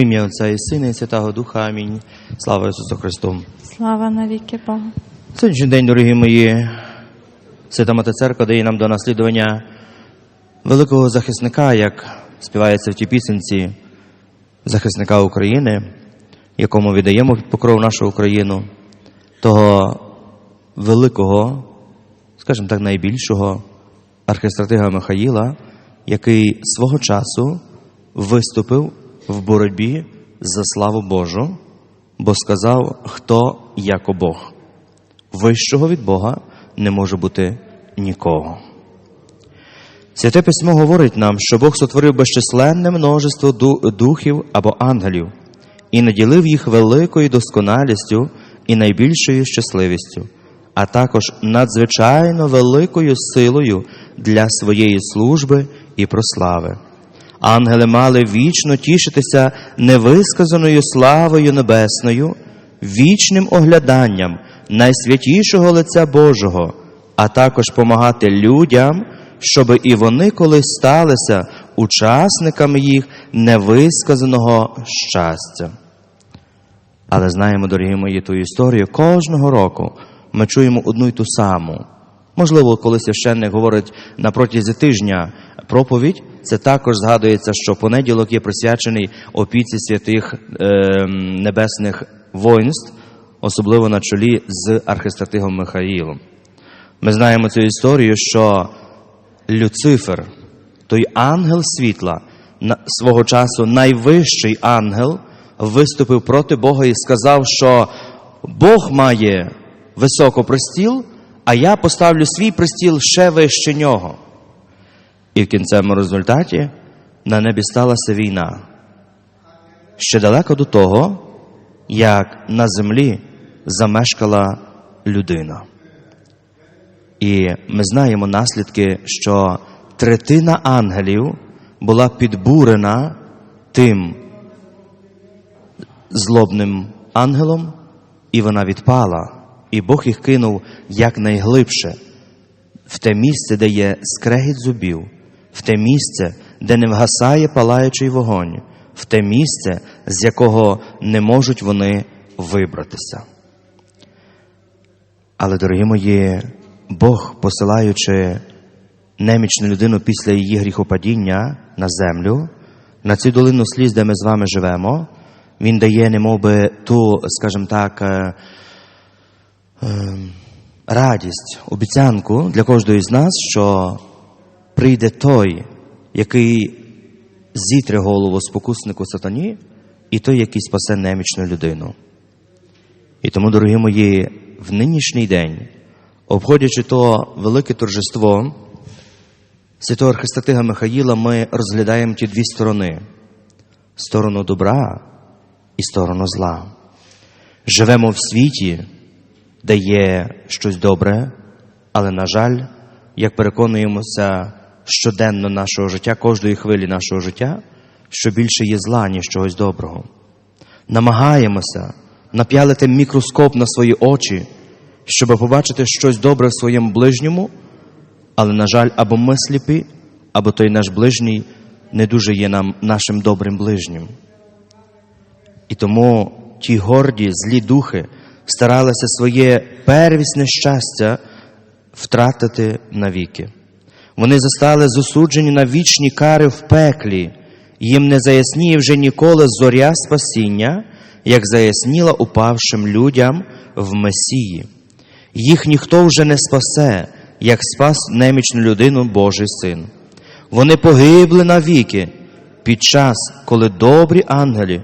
У ім'я Отця і Сина, і Святого Духа. Амінь. Слава Ісусу Христу. Слава навіки Богу. Сьогоднішній день, дорогі мої, Свята Мати Церква дає нам до наслідування великого захисника, як співається в тій пісенці, захисника України, якому віддаємо під покров нашу Україну, того великого, скажімо так, найбільшого архистратига Михаїла, який свого часу виступив в боротьбі за славу Божу, бо сказав, хто яко Бог. Вищого від Бога не може бути нікого. Святе письмо говорить нам, що Бог сотворив безчисленне множество духів або ангелів і наділив їх великою досконалістю і найбільшою щасливістю, а також надзвичайно великою силою для своєї служби і прослави. Ангели мали вічно тішитися невисказаною славою небесною, вічним огляданням найсвятішого лиця Божого, а також помагати людям, щоб і вони колись сталися учасниками їх невисказаного щастя. Але знаємо, дорогі мої, ту історію кожного року ми чуємо одну й ту саму. Можливо, коли священник говорить на протязі тижня проповідь, це також згадується, що понеділок є присвячений опіці святих е, небесних воїнств, особливо на чолі з архистратигом Михаїлом. Ми знаємо цю історію, що Люцифер, той ангел світла, свого часу найвищий ангел, виступив проти Бога і сказав, що Бог має високо пристіл, а я поставлю свій пристіл ще вище нього. І в кінцевому результаті на небі сталася війна. Ще далеко до того, як на землі замешкала людина. І ми знаємо наслідки, що третина ангелів була підбурена тим злобним ангелом, і вона відпала. І Бог їх кинув якнайглибше в те місце, де є скрегіт зубів, в те місце, де не вгасає палаючий вогонь, в те місце, з якого не можуть вони вибратися. Але, дорогі мої, Бог, посилаючи немічну людину після її гріхопадіння на землю, на цю долину сліз, де ми з вами живемо, Він дає немовби ту, скажімо так, е, радість, обіцянку для кожного з нас, що прийде той, який зітре голову спокуснику сатані, і той, який спасе немічну людину. І тому, дорогі мої, в нинішній день, обходячи то велике торжество святого архистратига Михаїла, ми розглядаємо ті дві сторони: сторону добра і сторону зла. Живемо в світі, де є щось добре, але, на жаль, як переконуємося щоденно нашого життя, кожної хвилі нашого життя, що більше є зла, ніж чогось доброго. Намагаємося нап'ялити мікроскоп на свої очі, щоб побачити щось добре в своєму ближньому, але, на жаль, або ми сліпі, або той наш ближній не дуже є нам нашим добрим ближнім. І тому ті горді, злі духи старалися своє первісне щастя втратити навіки. Вони застали засуджені на вічні кари в пеклі, їм не заясніє вже ніколи зоря спасіння, як заясніла упавшим людям в Месії. Їх ніхто вже не спасе, як спас немічну людину Божий син. Вони погибли навіки під час, коли добрі ангелі,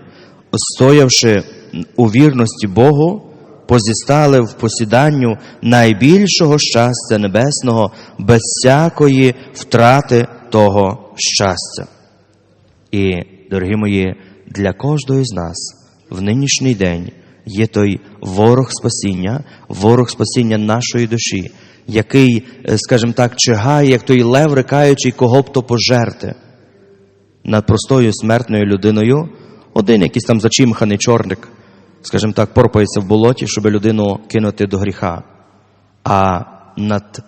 стоявши у вірності Богу, позістали в посіданню найбільшого щастя небесного без всякої втрати того щастя. І, дорогі мої, для кожного з нас в нинішній день є той ворог спасіння, ворог спасіння нашої душі, який, е, скажімо так, чигає, як той лев, рикаючий, кого б то пожерти над простою смертною людиною, один якийсь там зачимханий чорник, скажімо так, порпається в болоті, щоб людину кинути до гріха. А над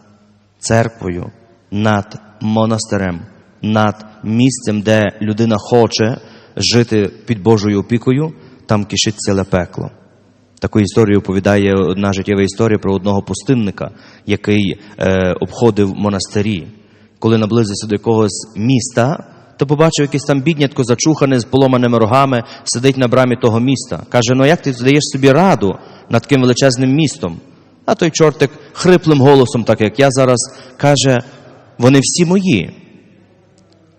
церквою, над монастирем, над місцем, де людина хоче жити під Божою опікою, там кишить ціле пекло. Таку історію оповідає одна життєва історія про одного пустинника, який е, обходив монастирі. Коли наблизився до якогось міста, то побачив якесь там біднятко зачухане з поломаними рогами, сидить на брамі того міста. Каже: ну як ти даєш собі раду над таким величезним містом? А той чортик хриплим голосом, так як я зараз, каже: вони всі мої.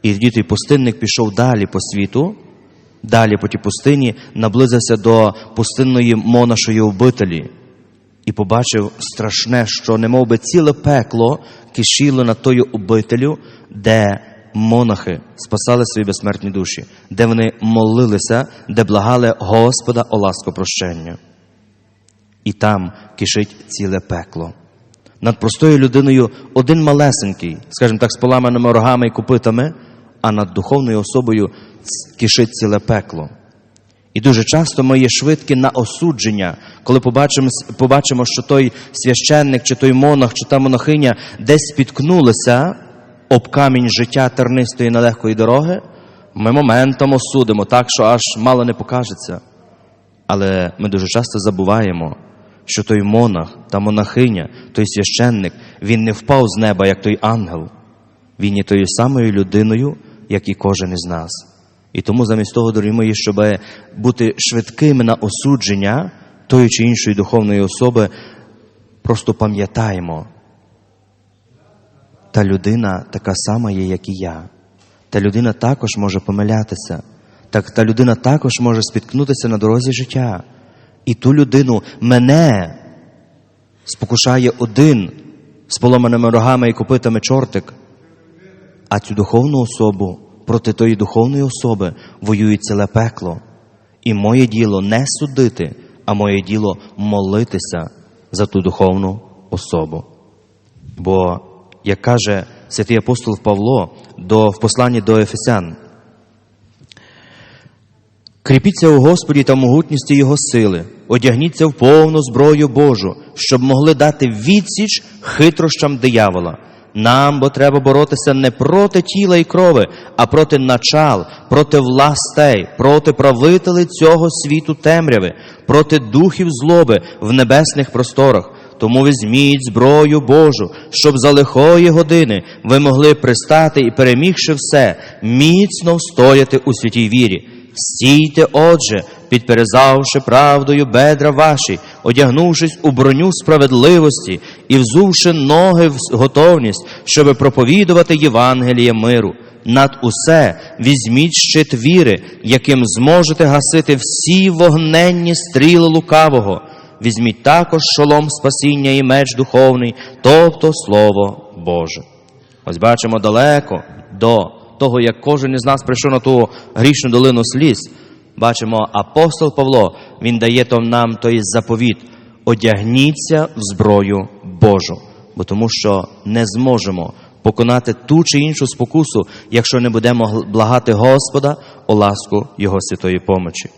І тоді той пустинник пішов далі по світу, далі по тій пустині, наблизився до пустинної монашої обителі і побачив страшне, що немов би ціле пекло кишіло над тою обителю, де монахи спасали свої безсмертні душі, де вони молилися, де благали Господа о ласкопрощення. І там кишить ціле пекло. Над простою людиною один малесенький, скажімо так, з поламаними рогами і копитами, а над духовною особою кишить ціле пекло. І дуже часто ми є швидкі на осудження, коли побачимо, побачимо, що той священник, чи той монах, чи та монахиня десь спіткнулися об камінь життя тернистої нелегкої дороги, ми моментом осудимо так, що аж мало не покажеться. Але ми дуже часто забуваємо, що той монах та монахиня, той священник, він не впав з неба, як той ангел. Він є тою самою людиною, як і кожен із нас. І тому замість того, дорогі мої, щоб бути швидкими на осудження тої чи іншої духовної особи, просто пам'ятаємо, та людина така сама є, як і я. Та людина також може помилятися. Так та людина також може спіткнутися на дорозі життя. І ту людину мене спокушає один з поломаними рогами і копитами чортик, а цю духовну особу проти тої духовної особи воює ціле пекло. І моє діло не судити, а моє діло молитися за ту духовну особу. Бо, як каже святий апостол Павло до, в посланні до Ефесян, Кріпіться у Господі та могутності Його сили, одягніться в повну зброю Божу, щоб могли дати відсіч хитрощам диявола. Нам бо треба боротися не проти тіла і крови, а проти начал, проти властей, проти правителей цього світу темряви, проти духів злоби в небесних просторах. Тому візьміть зброю Божу, щоб за лихої години ви могли пристати і, перемігши все, міцно встояти у святій вірі. Стійте, отже, підперезавши правдою бедра ваші, одягнувшись у броню справедливості і взувши ноги в готовність, щоби проповідувати Євангеліє миру. Над усе візьміть щит віри, яким зможете гасити всі вогненні стріли лукавого. Візьміть також шолом спасіння і меч духовний, тобто Слово Боже. Ось бачимо далеко до того, як кожен із нас прийшов на ту грішну долину сліз, бачимо апостол Павло, він дає то нам той заповіт. Одягніться в зброю Божу, бо тому що не зможемо поконати ту чи іншу спокусу, якщо не будемо благати Господа о ласку Його святої помочі.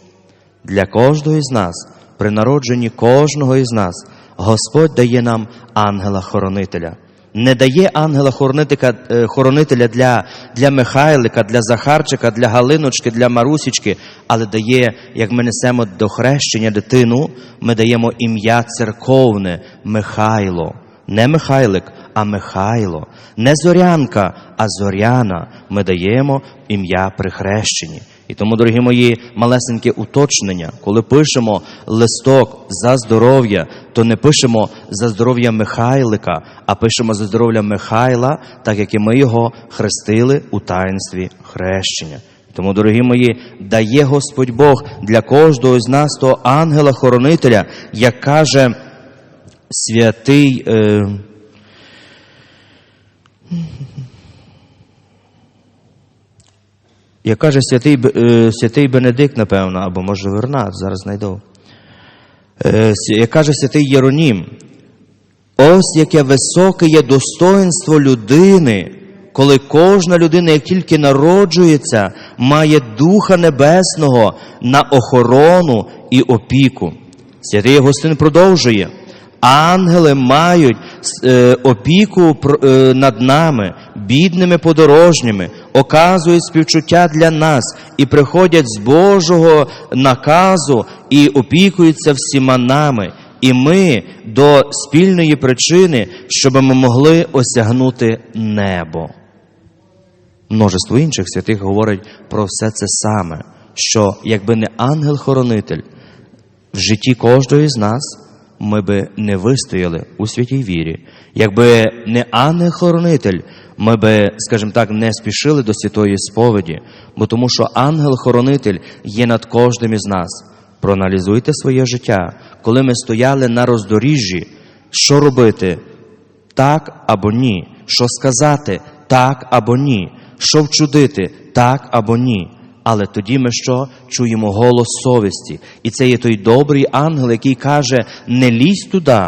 Для кожного із нас, при народженні кожного із нас, Господь дає нам ангела-хоронителя. Не дає ангела-хоронителя для, для Михайлика, для Захарчика, для Галиночки, для Марусічки, але дає, як ми несемо до хрещення дитину, ми даємо ім'я церковне Михайло. Не Михайлик, а Михайло. Не Зорянка, а Зоряна. Ми даємо ім'я при хрещенні. І тому, дорогі мої, малесеньке уточнення, коли пишемо листок за здоров'я, то не пишемо за здоров'я Михайлика, а пишемо за здоров'я Михайла, так як і ми його хрестили у таїнстві хрещення. Тому, дорогі мої, дає Господь Бог для кожного з нас того ангела-хоронителя, як каже святий. Е... Як каже святий, е, святий Бенедикт, напевно, або може Вернат, зараз знайду. Е, Як каже святий Єронім, ось яке високе є достоинство людини, коли кожна людина, як тільки народжується, має Духа Небесного на охорону і опіку. Святий Агустин продовжує. Ангели мають е, опіку е, над нами, бідними подорожніми, оказують співчуття для нас і приходять з Божого наказу і опікуються всіма нами. І ми до спільної причини, щоб ми могли осягнути небо. Множество інших святих говорить про все це саме, що якби не ангел-хоронитель в житті кожного з нас, ми би не вистояли у святій вірі. Якби не ангел-хоронитель, ми би, скажімо так, не спішили до святої сповіді, бо тому що ангел-хоронитель є над кожним із нас. Проаналізуйте своє життя, коли ми стояли на роздоріжжі, що робити? так або ні, що сказати так або ні, що вчудити так або ні. Але тоді ми що чуємо голос совісті. І це є той добрий ангел, який каже: не лізь туди,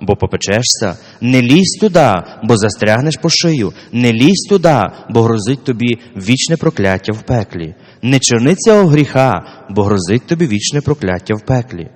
бо попечешся, не лізь туди, бо застрягнеш по шию, не лізь туди, бо грозить тобі вічне прокляття в пеклі. Не черни цього гріха, бо грозить тобі вічне прокляття в пеклі.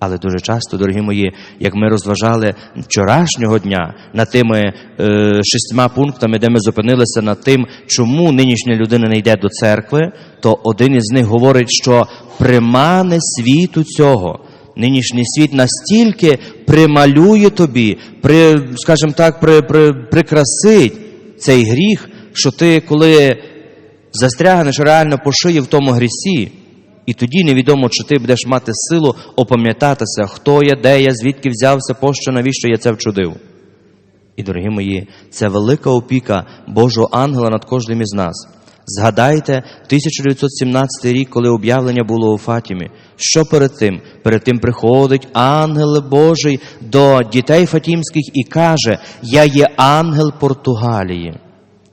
Але дуже часто, дорогі мої, як ми розважали вчорашнього дня над тими е, шістьма пунктами, де ми зупинилися над тим, чому нинішня людина не йде до церкви, то один із них говорить, що примане світу цього. Нинішній світ настільки прималює тобі, при, скажімо так, при, при, прикрасить цей гріх, що ти, коли застрягнеш реально по шиї в тому грісі, і тоді невідомо, чи ти будеш мати силу опам'ятатися, хто я, де я, звідки взявся, пощо, навіщо я це вчудив. І, дорогі мої, це велика опіка Божого ангела над кожним із нас. Згадайте 1917 рік, коли об'явлення було у Фатімі. Що перед тим? Перед тим приходить ангел Божий до дітей Фатімських і каже: Я є ангел Португалії.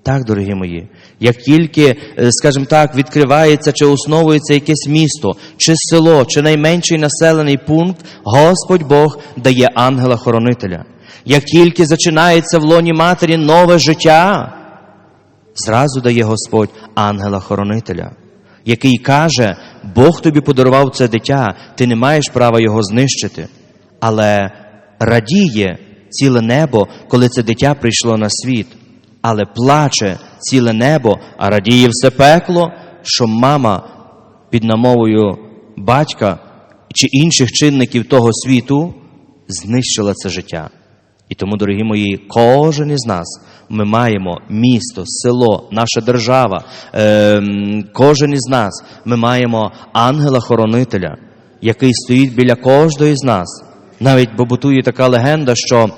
Так, дорогі мої, як тільки, е, скажімо так, відкривається чи основується якесь місто, чи село, чи найменший населений пункт, Господь Бог дає ангела-хоронителя. Як тільки зачинається в лоні матері нове життя, зразу дає Господь ангела-хоронителя, який каже, Бог тобі подарував це дитя, ти не маєш права його знищити. Але радіє ціле небо, коли це дитя прийшло на світ. Але плаче ціле небо, а радіє все пекло, що мама під намовою батька чи інших чинників того світу знищила це життя. І тому, дорогі мої, кожен із нас ми маємо місто, село, наша держава, е, кожен із нас ми маємо ангела-хоронителя, який стоїть біля кожного із нас. Навіть побутує така легенда, що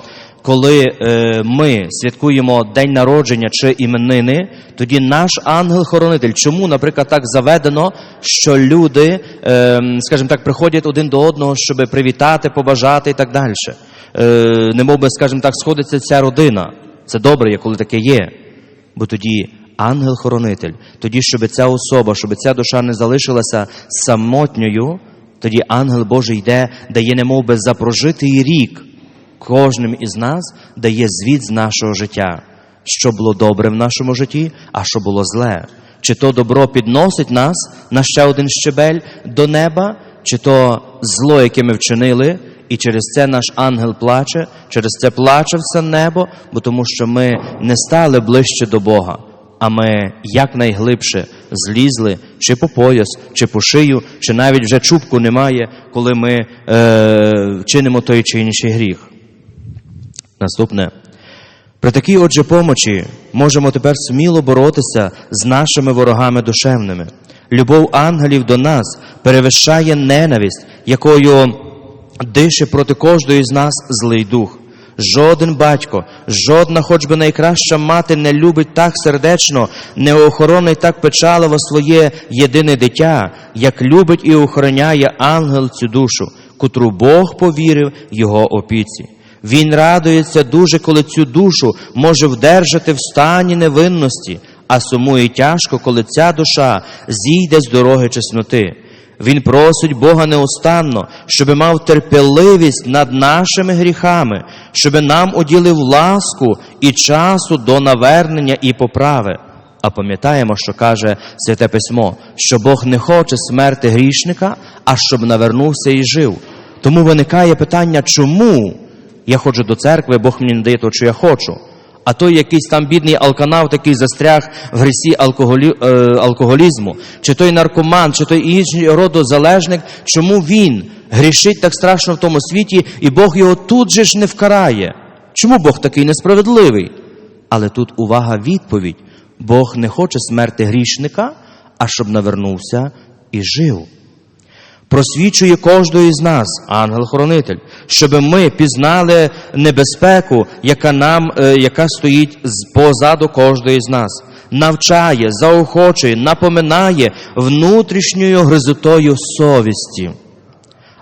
коли е, ми святкуємо день народження чи іменини, тоді наш ангел-хоронитель. Чому, наприклад, так заведено, що люди, е, скажімо так, приходять один до одного, щоб привітати, побажати і так далі. Е, не мов би, скажімо так, сходиться ця родина. Це добре, коли таке є. Бо тоді ангел-хоронитель, тоді, щоб ця особа, щоб ця душа не залишилася самотньою, тоді ангел Божий йде, дає немов би за прожитий рік кожним із нас дає звіт з нашого життя, що було добре в нашому житті, а що було зле. Чи то добро підносить нас на ще один щебель до неба, чи то зло, яке ми вчинили, і через це наш ангел плаче, через це плаче все небо, бо тому що ми не стали ближче до Бога, а ми якнайглибше злізли чи по пояс, чи по шию, чи навіть вже чубку немає, коли ми е, чинимо той чи інший гріх. Наступне. При такій отже помочі можемо тепер сміло боротися з нашими ворогами душевними. Любов ангелів до нас перевищає ненависть, якою дише проти кожної з нас злий дух. Жоден батько, жодна, хоч би найкраща мати, не любить так сердечно, не охоронить так печаливо своє єдине дитя, як любить і охороняє ангел цю душу, котру Бог повірив його опіці. Він радується дуже, коли цю душу може вдержати в стані невинності, а сумує тяжко, коли ця душа зійде з дороги чесноти. Він просить Бога неустанно, щоби мав терпеливість над нашими гріхами, щоби нам уділив ласку і часу до навернення і поправи. А пам'ятаємо, що каже Святе Письмо, що Бог не хоче смерти грішника, а щоб навернувся і жив. Тому виникає питання, чому Я ходжу до церкви, Бог мені не дає того, що я хочу. А той якийсь там бідний алканав, такий застряг в грісі алкоголі, е, алкоголізму, чи той наркоман, чи той інший родозалежник, чому він грішить так страшно в тому світі, і Бог його тут же ж не вкарає? Чому Бог такий несправедливий? Але тут увага відповідь. Бог не хоче смерти грішника, а щоб навернувся і жив. Просвічує кожного із нас, ангел-хоронитель, щоб ми пізнали небезпеку, яка нам, е, яка стоїть позаду кожного із нас. Навчає, заохочує, напоминає внутрішньою гризотою совісті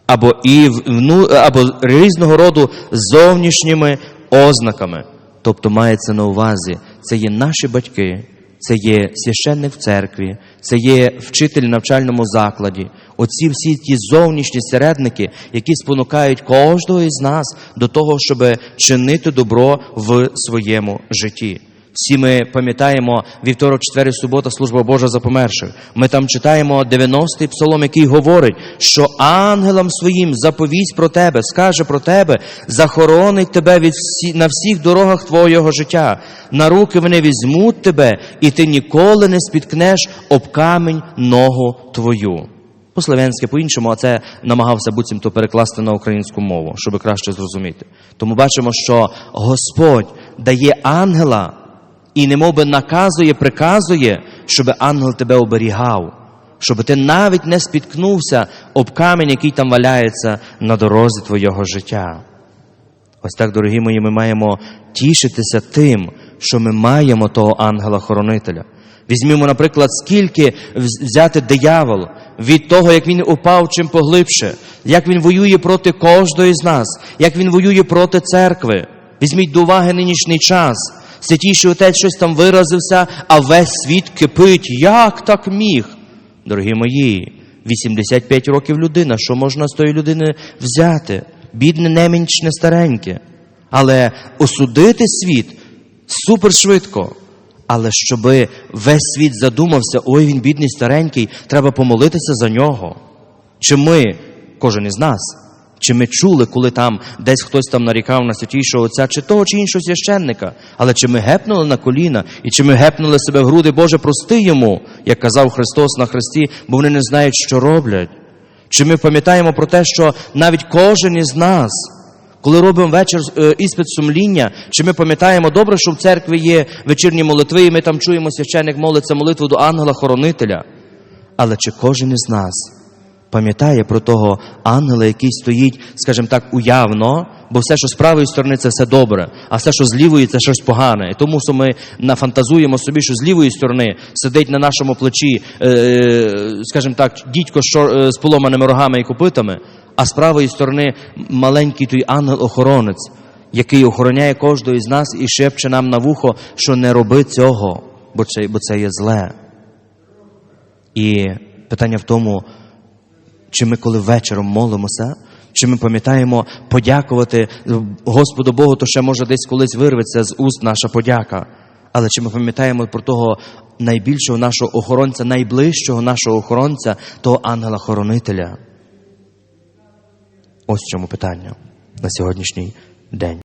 або і вну, або різного роду зовнішніми ознаками. Тобто мається на увазі, це є наші батьки, це є священник в церкві, це є вчитель в навчальному закладі. Оці всі ті зовнішні середники, які спонукають кожного із нас до того, щоб чинити добро в своєму житті. Всі ми пам'ятаємо вівторок, четвер субота, служба Божа за померших. Ми там читаємо 90-й псалом, який говорить, що ангелам своїм заповість про тебе, скаже про тебе, захоронить тебе від всі, на всіх дорогах твого життя. На руки вони візьмуть тебе, і ти ніколи не спіткнеш об камінь ногу твою. По-слов'янськи, по-іншому, а це намагався буцімто перекласти на українську мову, щоб краще зрозуміти. Тому бачимо, що Господь дає ангела і немов би наказує, приказує, щоб ангел тебе оберігав, щоб ти навіть не спіткнувся об камінь, який там валяється на дорозі твого життя. Ось так, дорогі мої, ми маємо тішитися тим, що ми маємо того ангела-хоронителя. Візьмімо, наприклад, скільки взяти диявол від того, як він упав чим поглибше, як він воює проти кожного з нас, як він воює проти церкви. Візьміть до уваги нинішній час. Святійший отець щось там виразився, а весь світ кипить. Як так міг? Дорогі мої, 85 років людина, що можна з тої людини взяти? Бідне, немінчне, стареньке. Але осудити світ супершвидко. Але щоби весь світ задумався, ой, він бідний старенький, треба помолитися за нього. Чи ми, кожен із нас, чи ми чули, коли там десь хтось там нарікав на святішого отця, чи того чи іншого священника, але чи ми гепнули на коліна, і чи ми гепнули себе в груди, Боже, прости йому, як казав Христос на Христі, бо вони не знають, що роблять. Чи ми пам'ятаємо про те, що навіть кожен із нас, коли робимо вечір е, іспит сумління, чи ми пам'ятаємо добре, що в церкві є вечірні молитви, і ми там чуємо, священник молиться молитву до ангела-хоронителя. Але чи кожен із нас пам'ятає про того ангела, який стоїть, скажімо так, уявно, бо все, що з правої сторони, це все добре, а все, що з лівої, це щось погане. І тому що ми нафантазуємо собі, що з лівої сторони сидить на нашому плечі, е, скажімо так, дідько е, з поломаними рогами і копитами, а з правої сторони маленький той ангел-охоронець, який охороняє кожного із нас і шепче нам на вухо, що не роби цього, бо це, бо це є зле. І питання в тому, чи ми коли вечором молимося, чи ми пам'ятаємо подякувати Господу Богу, то ще може десь колись вирветься з уст наша подяка. Але чи ми пам'ятаємо про того найбільшого нашого охоронця, найближчого нашого охоронця, того ангела-хоронителя? Ось в чому питання на сьогоднішній день.